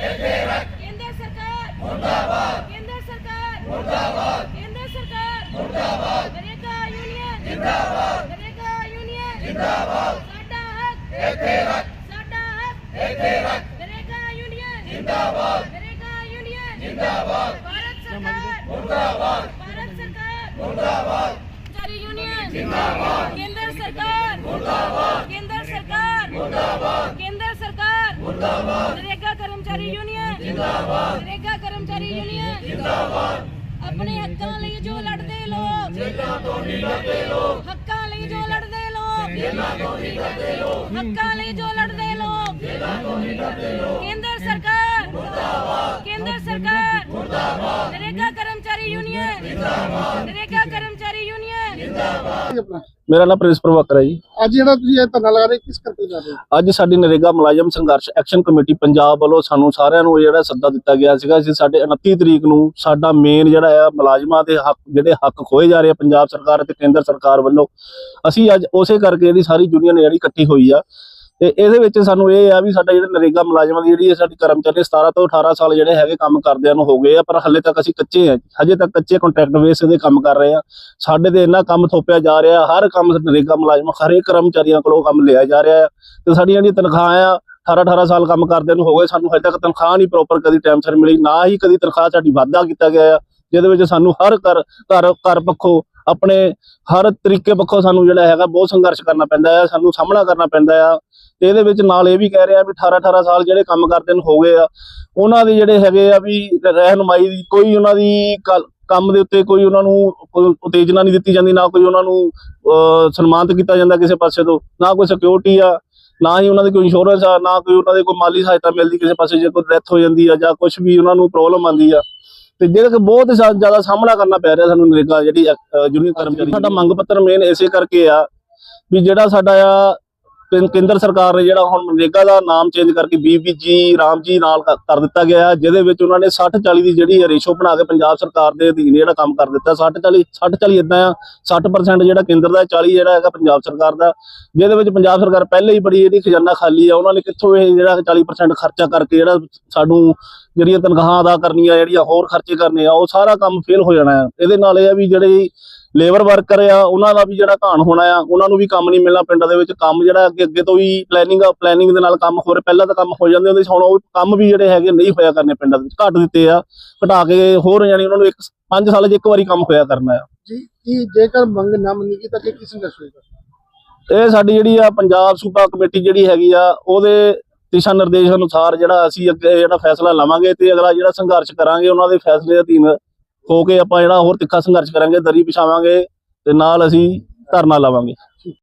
ਕੇਂਦਰ ਸਰਕਾਰ ਮੁਰਦਾਬਾਦ ਕੇਂਦਰ ਸਰਕਾਰ ਮੁਰਦਾਬਾਦ ਕੇਂਦਰ ਸਰਕਾਰ ਮੁਰਦਾਬਾਦ ਨਰੇਗਾ ਯੂਨੀਅਨ ਜਿੰਦਾਬਾਦ ਨਰੇਗਾ ਯੂਨੀਅਨ ਜਿੰਦਾਬਾਦ ਸਾਡਾ ਹੱਕ ਇੱਥੇ ਰੱਖ ਸਾਡਾ ਹੱਕ ਇੱਥੇ ਰੱਖ ਨਰੇਗਾ ਯੂਨੀਅਨ ਜਿੰਦਾਬਾਦ ਨਰੇਗਾ ਯੂਨੀਅਨ ਜਿੰਦਾਬਾਦ ਭਾਰਤ ਸਰਕਾਰ ਮੁਰਦਾਬਾਦ ਭਾਰਤ ਸਰਕਾਰ ਮੁਰਦਾਬਾਦ ਕਰਮਚਾਰੀ ਯੂਨੀਅਨ ਜਿੰਦਾਬਾਦ ਕੇਂਦਰ ਸਰਕਾਰ ਮੁਰਦਾਬਾਦ ਕੇਂਦਰ ਸਰਕਾਰ ਮੁਰਦਾਬਾਦ ਕੇਂਦਰ ਮੁਰਦਾਬਾਦ ਨਰੇਗਾ ਕਰਮਚਾਰੀ ਯੂਨੀਅਨ। ਜਿੰਦਾਬਾਦ। ਨਰੇਗਾ ਕਰਮਚਾਰੀ ਯੂਨੀਅਨ। ਜਿੰਦਾਬਾਦ। ਆਪਣੇ ਹੱਕਾਂ ਲਈ ਜੋ ਲੜਦੇ ਲੋਕ। ਜੇਲਾਂ ਤੋਂ ਨਹੀਂ ਡਰਦੇ ਲੋਕ। ਹੱਕਾਂ ਲਈ ਜੋ ਲੜਦੇ ਲੋਕ। ਜੇਲਾਂ ਤੋਂ ਨਹੀਂ ਡਰਦੇ ਲੋਕ। ਹੱਕਾਂ ਲਈ ਜੋ ਲੜਦੇ ਲੋਕ। ਜੇਲਾਂ ਤੋਂ ਨਹੀਂ ਡਰਦੇ ਲੋਕ। ਕੇਂਦਰ ਸਰਕਾਰ। ਮੁਰਦਾਬਾਦ। ਕੇਂਦਰ ਸਰਕਾਰ। ਮੁਰਦਾਬਾਦ। ਨਰੇਗਾ ਕਰਮਚਾਰੀ ਯੂਨੀਅਨ। ਜਿੰਦਾਬਾਦ ਨਰੇਗਾ ਕਰਮਚਾਰੀ ਯੂਨੀਅਨ ਆਪਣਾ ਮੇਰਾ ਨਾਮ ਪ੍ਰਿੰਸ ਪ੍ਰਭਾਕਰ ਹੈ ਜੀ। ਅੱਜ ਜਿਹੜਾ ਤੁਸੀਂ ਇਹ ਧਰਨਾ ਲਗਾ ਰਹੇ ਕਿਸ ਕਰਕੇ ਲਗਾ ਰਹੇ ਹੋ? ਅੱਜ ਸਾਡੀ ਨਰੇਗਾ ਮੁਲਾਜ਼ਮ ਸੰਘਰਸ਼ ਐਕਸ਼ਨ ਕਮੇਟੀ ਪੰਜਾਬ ਵੱਲੋਂ ਸਾਨੂੰ ਸਾਰਿਆਂ ਨੂੰ ਜਿਹੜਾ ਸੱਦਾ ਦਿੱਤਾ ਗਿਆ ਸੀਗਾ ਅਸੀਂ ਸਾਡੇ 29 ਤਰੀਕ ਨੂੰ ਸਾਡਾ ਮੇਨ ਜਿਹੜਾ ਆ ਮੁਲਾਜ਼ਮਾਂ ਦੇ ਹੱਕ ਜਿਹੜੇ ਹੱਕ ਖੋਏ ਜਾ ਰਹੇ ਆ ਪੰਜਾਬ ਸਰਕਾਰ ਅਤੇ ਕੇਂਦਰ ਸਰਕਾਰ ਵੱਲੋਂ। ਅਸੀਂ ਅੱਜ ਉਸੇ ਕਰਕੇ ਜਿਹੜੀ ਸਾਰੀ ਯੂਨੀਅਨ ਜਿਹੜੀ ਇਕੱਠੀ ਹੋਈ ਆ ਤੇ ਇਹਦੇ ਵਿੱਚ ਸਾਨੂੰ ਇਹ ਆ ਵੀ ਸਾਡਾ ਜਿਹੜਾ ਨਰੇਗਾ ਮੁਲਾਜ਼ਮਾਂ ਦੀ ਜਿਹੜੀ ਸਾਡੀ ਕਰਮਚਾਰੀ 17 ਤੋਂ 18 ਸਾਲ ਜਿਹੜੇ ਹੈਗੇ ਕੰਮ ਕਰਦਿਆਂ ਨੂੰ ਹੋ ਗਏ ਆ, ਪਰ ਹੱਲੇ ਤੱਕ ਅਸੀਂ ਕੱਚੇ ਆ, ਹਜੇ ਤੱਕ ਕੱਚੇ ਕੰਟਰੈਕਟ ਬੇਸ ਦੇ ਕੰਮ ਕਰ ਰਹੇ ਆ। ਸਾਡੇ ਤੇ ਇੰਨਾ ਕੰਮ ਥੋਪਿਆ ਜਾ ਰਿਹਾ, ਹਰ ਕੰਮ ਨਰੇਗਾ ਮੁਲਾਜ਼ਮ ਹਰੇਕ ਕਰਮਚਾਰੀਆਂ ਕੋਲੋਂ ਕੰਮ ਲਿਆ ਜਾ ਰਿਹਾ ਆ। ਤੇ ਸਾਡੀਆਂ ਜਿਹੜੀਆਂ ਤਨਖਾਹਾਂ ਆ 18 18 ਸਾਲ ਕੰਮ ਕਰਦੇ ਨੂੰ ਹੋ ਗਏ, ਸਾਨੂੰ ਹਜੇ ਤੱਕ ਤਨਖਾਹ ਨਹੀਂ ਪ੍ਰੋਪਰ ਕਦੀ ਟਾਈਮ ਸਿਰ ਮਿਲੀ, ਨਾ ਹੀ ਕਦੀ ਤਨਖਾਹ ਸਾਡੀ ਵਾਧਾ ਕੀਤਾ ਗਿਆ ਆ। ਜਿਹਦੇ ਵਿੱਚ ਸਾਨੂੰ ਹਰ ਘਰ ਘਰ ਘਰ ਪੱਖੋਂ ਆਪਣੇ ਹਰ ਤਰੀਕੇ ਪੱਖੋਂ ਸਾਨੂੰ ਜਿਹੜਾ ਹੈਗਾ ਬਹੁਤ ਸੰਘਰਸ਼ ਕਰਨਾ ਪੈਂਦਾ ਹੈ, ਸਾਨੂੰ ਸਾਹਮਣਾ ਕਰਨਾ ਪੈਂਦਾ ਆ। ਤੇ ਇਹਦੇ ਵਿੱਚ ਨਾਲ ਇਹ ਵੀ ਕਹਿ ਰਿਹਾ ਵੀ 18 18 ਸਾਲ ਜਿਹੜੇ ਕੰਮ ਕਰਦੇ ਨੇ ਹੋ ਗਏ ਆ, ਉਹਨਾਂ ਦੇ ਜਿਹੜੇ ਹੈਗੇ ਆ ਵੀ ਰਹਿਨਮਾਈ ਦੀ ਕੋਈ ਉਹਨਾਂ ਦੀ ਕੱਲ- ਕੰਮ ਦੇ ਉੱਤੇ ਕੋਈ ਉਹਨਾਂ ਨੂੰ ਕੋਈ ਉਤੇਜਨਾ ਨਹੀਂ ਦਿੱਤੀ ਜਾਂਦੀ, ਨਾ ਕੋਈ ਉਹਨਾਂ ਨੂੰ ਸਨਮਾਨਿਤ ਕੀਤਾ ਜਾਂਦਾ ਕਿਸੇ ਪਾਸੇ ਤੋਂ, ਨਾ ਕੋਈ ਸਿਕਿਉਰਿਟੀ ਆ, ਨਾ ਹੀ ਉਹਨਾਂ ਦੀ ਕੋਈ ਇੰਸ਼ੋਰੈਂਸ ਆ, ਨਾ ਕੋਈ ਉਹਨਾਂ ਦੀ ਕੋਈ ਮਾਲੀ ਸਹਾਇਤਾ ਮਿਲਦੀ ਕਿਸੇ ਪਾਸੇ, ਜੇ ਕੋਈ ਡੈਥ ਹੋ ਜਾਂਦੀ ਆ ਜਾਂ ਕੁਝ ਵੀ ਉਹਨਾਂ ਨੂੰ ਪ੍ਰੋਬਲਮ ਆਉਂਦੀ ਆ ਤੇ ਜਿਹੜਾ ਕਿ ਬਹੁਤ ਜ਼ਿਆ- ਜ਼ਿਆਦਾ ਸਾਹਮਣਾ ਕਰਨਾ ਪੈ ਰਿਹਾ ਸਾਨੂੰ ਨਰੇਗਾ ਜਿਹੜੀ ਜੂਨੀਅਰ ਕਰਮਚਾਰੀ ਸਾਡਾ ਮੰਗ ਪੱਤਰ ਮੇਨ ਇਸੇ ਕਰਕੇ ਆ ਵੀ ਜਿਹੜਾ ਸਾਡਾ ਆ ਕੇਂਦਰ ਸਰਕਾਰ ਨੇ ਜਿਹੜਾ ਹੁਣ ਨਰੇਗਾ ਦਾ ਨਾਮ ਚੇਂਜ ਕਰਕੇ ਬੀਬੀਜੀ ਰਾਮ ਨਾਲ ਕਰ- ਦਿੱਤਾ ਗਿਆ ਜਿਹਦੇ ਵਿੱਚ ਉਹਨਾਂ ਨੇ 60 40 ਦੀ ਜਿਹੜੀ ਰੇਸ਼ੋ ਬਣਾ ਕੇ ਪੰਜਾਬ ਸਰਕਾਰ ਦੇ ਅਧੀਨ ਜਿਹੜਾ ਕੰਮ ਕਰ ਦਿੱਤਾ 60 40 60 40 ਇਦਾਂ ਆ 60% ਜਿਹੜਾ ਕੇਂਦਰ ਦਾ 40 ਜਿਹੜਾ ਹੈਗਾ ਪੰਜਾਬ ਸਰਕਾਰ ਦਾ, ਜਿਹਦੇ ਵਿੱਚ ਪੰਜਾਬ ਸਰਕਾਰ ਪਹਿਲੇ ਹੀ ਬੜੀ ਜਿਹੜੀ ਖਜ਼ਾਨਾ ਖਾਲੀ ਆ, ਉਹਨਾਂ ਨੇ ਕਿੱਥੋਂ ਇਹ ਜਿਹੜਾ 40% ਖਰਚਾ ਕਰਕੇ ਜਿਹੜਾ ਸਾਨੂੰ ਜਿਹੜੀਆਂ ਤਨਖਾਹਾਂ ਅਦਾ ਕਰਨੀਆਂ, ਜਿਹੜੀਆਂ ਹੋਰ ਖਰਚੇ ਕਰਨੇ ਆ, ਉਹ ਸਾਰਾ ਕੰਮ ਫੇਲ ਹੋ ਜਾਣਾ ਆ। ਇਹਦੇ ਨਾਲ ਇਹ ਆ ਵੀ ਜਿਹੜੇ ਲੇਬਰ ਵਰਕਰ ਆ ਉਹਨਾਂ ਦਾ ਵੀ ਜਿਹੜਾ ਘਾਣ ਹੋਣਾ ਆ ਉਹਨਾਂ ਨੂੰ ਵੀ ਕੰਮ ਨਹੀਂ ਮਿਲਣਾ ਪਿੰਡਾਂ ਦੇ ਵਿੱਚ। ਕੰਮ ਜਿਹੜਾ ਅੱਗੇ ਅੱਗੇ ਤੋਂ ਵੀ ਪਲੈਨਿੰਗ ਪਲੈਨਿੰਗ ਦੇ ਨਾਲ ਕੰਮ ਹੋ ਰਿਹਾ ਪਹਿਲਾਂ ਤਾਂ ਕੰਮ ਹੋ ਜਾਂਦੇ ਹੁੰਦੇ ਸੀ ਹੁਣ ਉਹ ਕੰਮ ਵੀ ਜਿਹੜੇ ਹੈਗੇ ਨਹੀਂ ਹੋਇਆ ਕਰਨੇ ਪਿੰਡਾਂ ਦੇ ਵਿੱਚ। ਘੱਟ ਦਿੱਤੇ ਆ ਘਟਾ ਕੇ ਹੋਰ ਜਾਨੀ ਉਹਨਾਂ ਨੂੰ ਇੱਕ 5 ਸਾਲ 'ਚ ਇੱਕ ਵਾਰੀ ਕੰਮ ਹੋਇਆ ਕਰਨਾ ਆ। ਜੀ ਜੇਕਰ ਮੰਗ ਨਾ ਮੰਨੀ ਤਾਂ ਕੀ ਸੰਘਰਸ਼ ਹੋਏਗਾ ਇਹ ਸਾਡੀ ਜਿਹੜੀ ਆ ਪੰਜਾਬ ਸੂਬਾ ਕਮੇਟੀ ਜਿਹੜੀ ਹੈਗੀ ਆ ਉਹਦੇ ਦਿਸ਼ਾ ਨਿਰਦੇਸ਼ ਅਨੁਸਾਰ ਜਿਹੜਾ ਅਸੀਂ ਅੱਗੇ ਜਿਹੜਾ ਫੈਸਲਾ ਲਵਾਂਗੇ ਤੇ ਅਗਲਾ ਜਿਹੜਾ ਸੰਘਰਸ਼ ਕਰਾਂਗੇ ਉਹਨਾਂ ਦੇ ਫੈਸਲੇ ਦੇ ਅਧੀਨ ਹੋ ਕੇ ਆਪਾਂ ਜਿਹੜਾ ਹੋਰ ਤਿੱਖਾ ਸੰਘਰਸ਼ ਕਰਾਂਗੇ, ਦਰੀ ਵਿਛਾਵਾਂਗੇ ਤੇ ਨਾਲ ਅਸੀਂ ਧਰਨਾ ਲਾਵਾਂਗੇ।